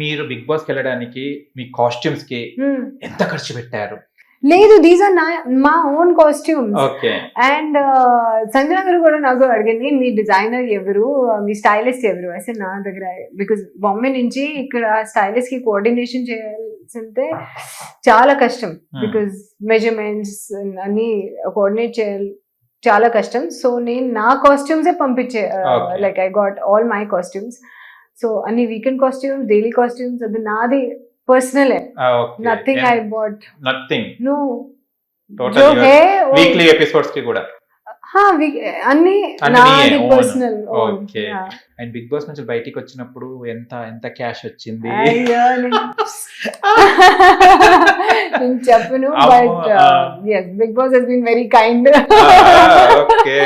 మీరు big boss వెళ్ళడానికి మీ కాస్ట్యూమ్స్కి. ఎంత ఖర్చు పెట్టారు? లేదు దీస్ ఆర్ నా మా own costumes okay. And Sanjana garu కూడా నాకు అడిగింది మీ డిజైనర్ ఎవరు? మీ స్టైలిస్ట్ ఎవరు? అసలు నా దగ్గర బికాస్ బాంబే నుంచి ఇక్కడ స్టైలిస్ట్కి కోఆర్డినేషన్ చేయాల్సింటే చాలా కష్టం. బికాస్ మెజర్మెంట్స్ అన్ని కోఆర్డినేట్ చేయాలి చాలా కష్టం. సో నేను నా కాస్ట్యూమ్సే పంపించే. Like I got all my costumes so అన్ని వీకెండ్ కాస్ట్యూమ్స్ డైలీ కాస్ట్యూమ్స్ అది నాది personal nothing I bought nothing నువ్వు వీక్లీ ఎపిసోడ్స్కి కూడా అన్ని personal okay and Bigg Boss నుంచి బయటికి వచ్చినప్పుడు ఎంత ఎంత క్యాష్ వచ్చింది? చెప్పను but Bigg Boss has been very kind okay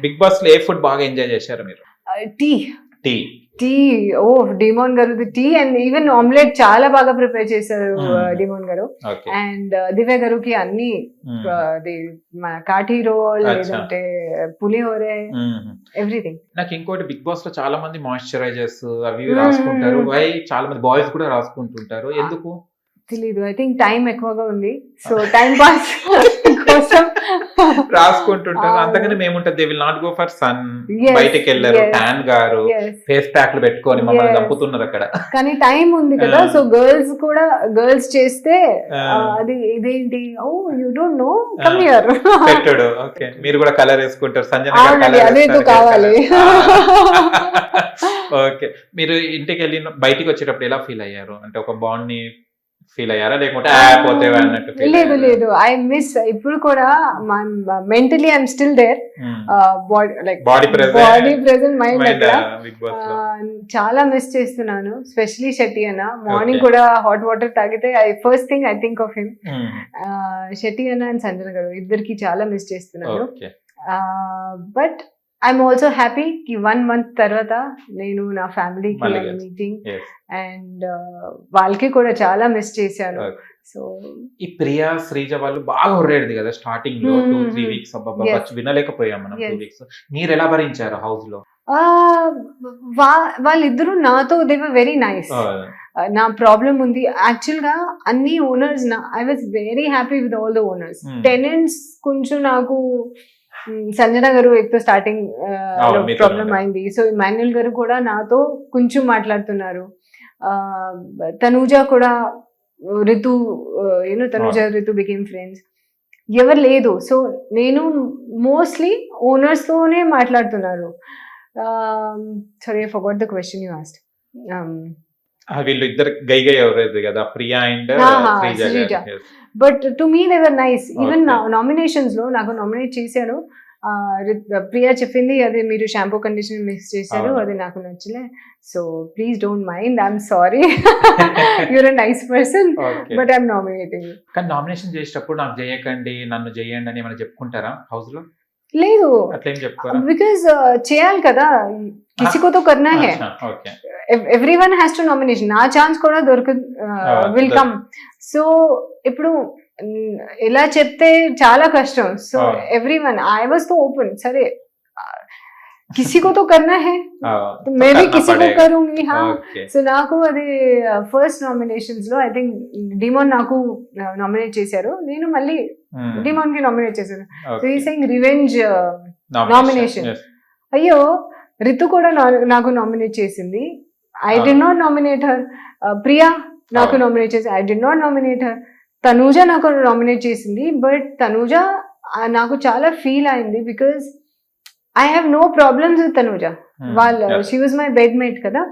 Bigg బాస్లో ఏ ఫుడ్ బాగా ఎంజాయ్ చేశారు మీరు? Uh, టీ టీ టీ ఓ డిమోన్ గారు టీ అండ్ ఈవెన్ ఆమ్లెట్ చాలా బాగా ప్రిపేర్ చేశారు Hmm. డిమోన్ గారు. అండ్ దివ్య గారుకి అన్ని ది మన కాఠీ రోల్. లేదంటే పులిహోరే ఎవ్రీథింగ్. నాకు ఇంకోటి బిగ్ బాస్లో చాలా మంది మాయిశ్చరైజర్స్ అవి Hmm. రాసుకుంటారు. వై చాలా మంది బాయ్స్ కూడా రాసుకుంటుంటారు. ఎందుకు? తెలీదు. ఐ థింక్ టైం ఎక్కువగా ఉంది. సో టైం పాస్ కోసం. రాసుకుంటుంటారు. అంతకని మేముంటది they will not go for sun బయటకి వెళ్ళారు. ట్యాన్ గారు. ఫేస్ ప్యాక్లు పెట్టుకొని మమ్మల్ని. చంపుతున్నారు అక్కడ. కానీ టైం ఉంది కదా. సో గర్ల్స్ కూడా గర్ల్స్ చేస్తే అది ఇదేంటి? ఓ you don't know. Come here పెట్టాడు. ఓకే. మీరు కూడా కలర్ వేసుకుంటారు. సంజన అదేదో కావాలి. ఓకే. మీరు ఇంటికి వెళ్ళి బయటికి వచ్చేటప్పుడు ఎలా ఫీల్ అయ్యారు? అంటే ఒక బాండ్ని ఫీల్ అయ్యారా లేకుంటే ఆ పోతే అన్నట్టు లేదు? లేదు ఐ మిస్ ఇప్పుడు కూడా mentally I'm still there. Body like. Body present mind uh, చాలా మిస్ చేస్తున్నాను స్పెషలీ షెట్టి అన్న మార్నింగ్. కూడా హాట్ వాటర్ తాగితే I first thing I think of him. Shetty అన్న అండ్ సంజన గారు ఇద్దరికి చాలా మిస్ చేస్తున్నాను బట్ ఐఎమ్ ఆల్సో హ్యాపీ కి వన్ మంత్ తర్వాత నేను నా ఫ్యామిలీకి. మీటింగ్. అండ్ వాళ్ళకి కూడా చాలా మిస్ చేశాను. సో ఈ ప్రియా శ్రీజ వాళ్ళు బాగా హొర్రేది కదా స్టార్టింగ్లో టూ త్రీ. వీక్స్. వినలేకపోయాం మనం టూ. వీక్స్ మీరు ఎలా భరించారు హౌస్లో వాళ్ళిద్దరూ నాతో దేవర్ వెరీ నైస్ నా ప్రాబ్లం ఉంది యాక్చువల్గా అన్ని ఓనర్స్ నా I was very happy with all the owners. Tenants కొంచెం నాకు సంజన గారు ఎక్కువ స్టార్టింగ్ ప్రాబ్లం. అయింది. సో ఇమాన్యుల్ గారు కూడా నాతో కొంచెం మాట్లాడుతున్నారు. తనూజ కూడా Ritu you know Tanuja Ritu became friends ఎవరు లేదు. సో నేను మోస్ట్లీ ఓనర్స్ తోనే మాట్లాడుతున్నారు. Sorry forgot the question you asked వీళ్ళు ఇద్దరు గై గై ఎవరేది కదా Priya and. But to me they were nice even. నామినేషన్స్లో నాకు నామినేట్ చేశారు. ప్రియా చెప్పింది అది మీరు షాంపూ కండిషన్ మిక్స్ చేశారు. అది నాకు నచ్చలే. So please don't mind I'm sorry your a nice person. But I'm nominating కానీ నామినేషన్ చేసేటప్పుడు నాకు చేయకండి నన్ను చేయండి అని ఏమైనా చెప్పుకుంటారా హౌస్లో లేదు. అట్లా ఏం చెప్పుకోరా బికాస్ చేయాలి కదా. కిసికో తో కర్నా హే. Everyone has to nomination నా ఛాన్స్ కూడా దొరక విల్ దొరక- కమ్ సో ఇప్పుడు మ్, ఇలా చెప్తే చాలా కష్టం so Ah. Everyone I was తో ఓపెన్ సరే किसी को तो करना है तो मैं भी किसी को करूंगी हाँ ఓకే సో నాకు అది ఫస్ట్ నామినేషన్స్ లో ఐ థింక్ డిమోన్ నాకు నామినేట్ చేశారు నేను మళ్ళీ Hmm. డిమోన్ కి నామినేట్ చేశాను సో ఈ సెయింగ్ రివెంజ్ nomination. Yes. అయ్యో రితు కూడా నా- నాకు నామినేట్ చేసింది I did not nominate her Priya నాకు. నామినేట్ చేసి I did not nominate her Tanuja నాకు నామినేట్ చేసింది బట్ తనూజ నాకు చాలా ఫీల్ అయింది because I have no problems with Tanuja. వాళ్ళ. She was my bed mate కదా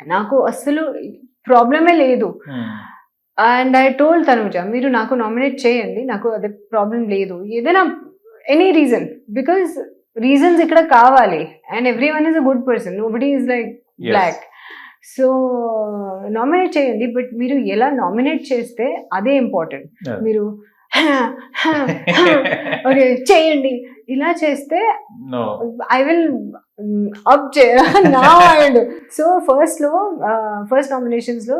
నాకు అస్సలు ప్రాబ్లమే లేదు. అండ్ ఐ టోల్డ్ తనుజ మీరు నాకు నామినేట్ చేయండి నాకు అదే ప్రాబ్లం లేదు ఏదైనా ఎనీ రీజన్ బికాస్ రీజన్స్ ఇక్కడ కావాలి and everyone is a good person nobody is like. Black so nominate చేయండి బట్ మీరు ఎలా నామినేట్ చేస్తే అదే ఇంపార్టెంట్. మీరు ఓకే చేయండి ఇలా చేస్తే. ఐ విల్ అప్ నా అండ్ సో ఫస్ట్లో first నామినేషన్స్లో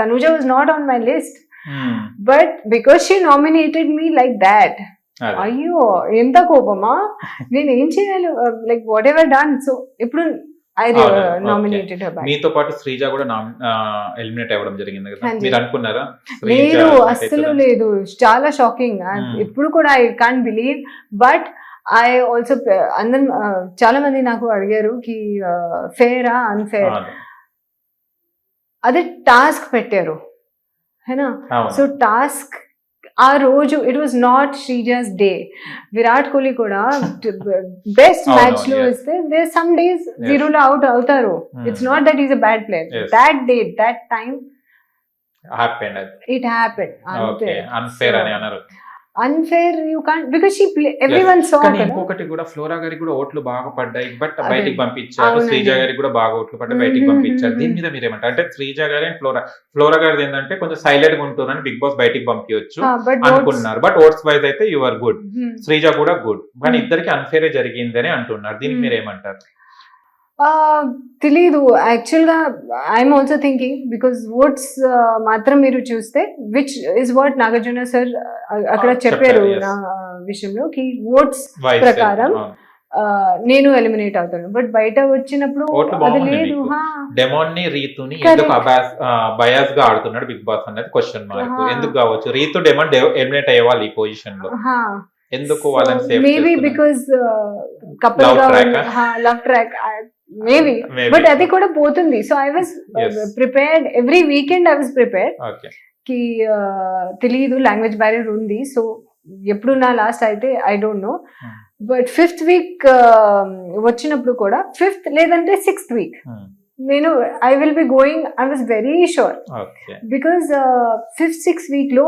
Tanuja was not on my list. But because she nominated me like that. అయ్యో ఎంత కోపమా నేను ఏం చేయాలి like whatever done so ఇప్పుడు ఐ. నామినేటెడ్ బ్యాక్ మీతో పాటు శ్రీజ కూడా ఎలిమినేట్ అవ్వడం జరిగింది కదా. మీరు అనుకున్నారా లేదు అస్సలు? లేదు చాలా షాకింగ్ Hmm. ఇప్పుడు కూడా I can't believe but I also అందరు చాలా మంది నాకు అడిగారు కి ఫేరా అన్ఫేర్. అదే టాస్క్ పెట్టారు హేనా. సో టాస్క్ ఆ రోజు it was not Sreeja's day Virat Kohli కూడా బెస్ట్ మ్యాచ్లో. ఇస్తే దే సమ్ డేస్ జీరోలో అవుట్ అవుతారు. It's not that is a bad player. That day that అది ఇట్ హ్యాపెన్ ఓకే అన్ఫేర్ అని అన్నారు. Unfair you can't because she play everyone saw కానీ ఇంకొకటి కూడా ఫ్లోరా గారికి కూడా ఓట్లు బాగా పడ్డాయి బట్. బయటికి పంపించారు. శ్రీజ గారికి కూడా బాగా ఓట్లు పడ్డాయి బయటికి పంపించారు. దీని మీద మీరు ఏమంటారు అంటే శ్రీజ గారి అండ్ ఫ్లోరా ఫ్లోరా గారిది ఏంటంటే కొంచెం సైలెంట్గా ఉంటున్నారని బిగ్ బాస్ బయటికి పంపించవచ్చు అనుకున్నారు. బట్ ఓట్స్ వైజ్ అయితే యు ఆర్ గుడ్ శ్రీజ కూడా గుడ్ కానీ. ఇద్దరికి అన్ఫేరే జరిగిందని అంటున్నారు. దీనికి. మీరు ఏమంటారు తెలీదు యాక్చువల్గా I'm also thinking because votes మాత్రం మీరు చూస్తే which is what Nagarjuna sir అక్కడ చెప్పారు. నా విషయంలో కి ఓట్స్ Vice ప్రకారం. నేను ఎలిమినేట్ అవుతాను బట్ బయట వచ్చినప్పుడు అది లేదు. డెమోన్ని రీతుని. ఎందుకు బయాస్గా ఆడుతున్నాడు బిగ్ బాస్ అనేది క్వశ్చన్ మార్క్. ఎందుకు కావచ్చు రీతు డెమోన్ ఎలిమినేట్ అయ్యేవాళ్ళు ఈ పొజిషన్లో. ఎందుకు వాళ్ళని సేఫ్ మేబీ బికాస్ కపుల్గా లవ్ ట్రాక్ మేబీ బట్ అది కూడా పోతుంది. So I was. Prepared every weekend I was prepared okay కి తెలియదు లాంగ్వేజ్ బ్యారియర్ ఉంది. సో ఎప్పుడు నా లాస్ట్ అయితే I don't know Hmm. But fifth week వచ్చినప్పుడు కూడా ఫిఫ్త్ లేదంటే సిక్స్త్ వీక్ నేను I will be going I was very sure because fifth sixth వీక్లో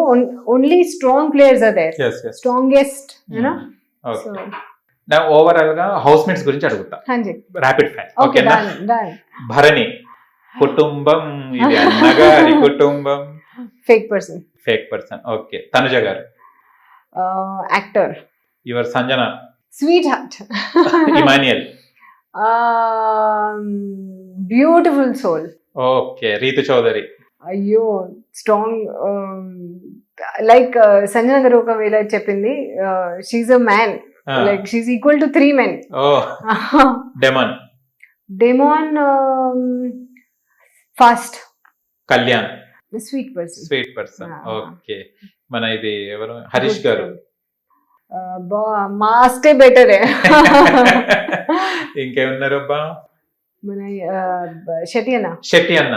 only strong players are there strongest you know నా ఓవరాల్గా హౌస్ మేట్స్ గురించి అడుగుతా. Rapid fire okay ఓకేనా భరణి కుటుంబం ఇది అన్నగారి కుటుంబం. Fake person fake person okay Tanuja garu. Actor your Sanjana. Sweet heart Emmanuel beautiful soul okay Ritu Chowdary అయ్యో స్ట్రాంగ్ లైక్ సంజన గారు ఒకవేళ చెప్పింది she a man like she equal to three men oh demon demon fast Kalyan sweet person sweet person. Okay మన ఇది ఎవరు? హరీష్ గారు. బా మాస్టే better ఇంకేమున్నారు అబ్బా మన షటి అన్న. శెట్టి అన్న.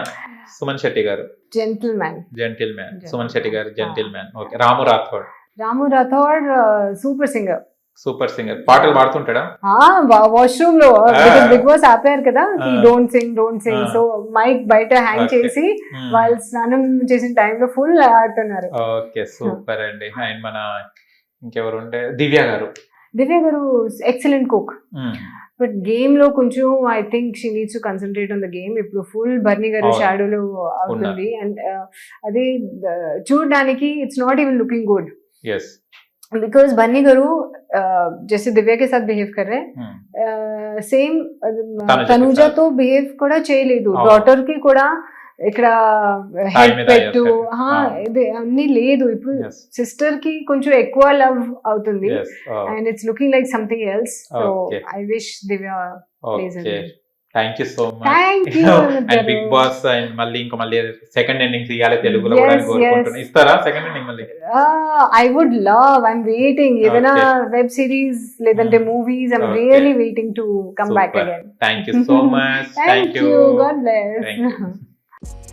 Suman Shetty garu. Gentleman gentleman Suman Shetty garu. Gentleman okay Ramu Rathod. Ramu Rathod super singer super singer. పాటలు పాడుతుంటాడా? వాష్రూమ్లో. బిగ్ బాస్ ఆపారు కదా. Don't sing don't sing. So mic బయట హ్యాంగ్. చేసి Hmm. వాళ్ళు స్నానం చేసిన టైంలో ఫుల్ ఆడుతున్నారు. ఓకే సూపర్ అండి. అండ్ మన ఇంకెవరు ఉంటే దివ్య గారు. దివ్య గారు ఎక్సలెంట్ కుక్ Hmm. బట్ గేమ్లో కొంచెం I think she needs to concentrate on the game ఇప్పుడు ఫుల్ బర్నీ గారు. షాడోలో అవుతుంది. అండ్ అది uh, చూడడానికి it's not even looking good because Banni garu uh, जैसे दिव्या के साथ बिहेव कर रहे Hmm. हैं సేమ్ తనుజ తనుజతో బిహేవ్ కూడా చేయలేదు అవును. డాటర్ కి కూడా ఇక్కడ తాయి హెడ్ మీద పెట్టు అయ్యారు. హా, అవును. ఇది అన్ని లేదు ఇప్పుడు Yes. సిస్టర్ కి కొంచెం ఎక్కువ లవ్ అవుతుంది Yes. Oh, and it's looking like something else so Okay. I wish Divya please okay అండి. thank you so much thank you and big boss and మళ్ళీ ఇంకా మళ్ళీ సెకండ్ ఎండింగ్ ఇవ్వాలి తెలుగులో కూడా అని కోరుకుంటున్నా yes. ఇస్తారా సెకండ్ ఎండింగ్ మళ్ళీ I would love I'm waiting ఏదైనా. వెబ్ సిరీస్ లేదంటే. Movies I'm. Really waiting to come back. Again thank you so much Thank you. God bless. Thank you.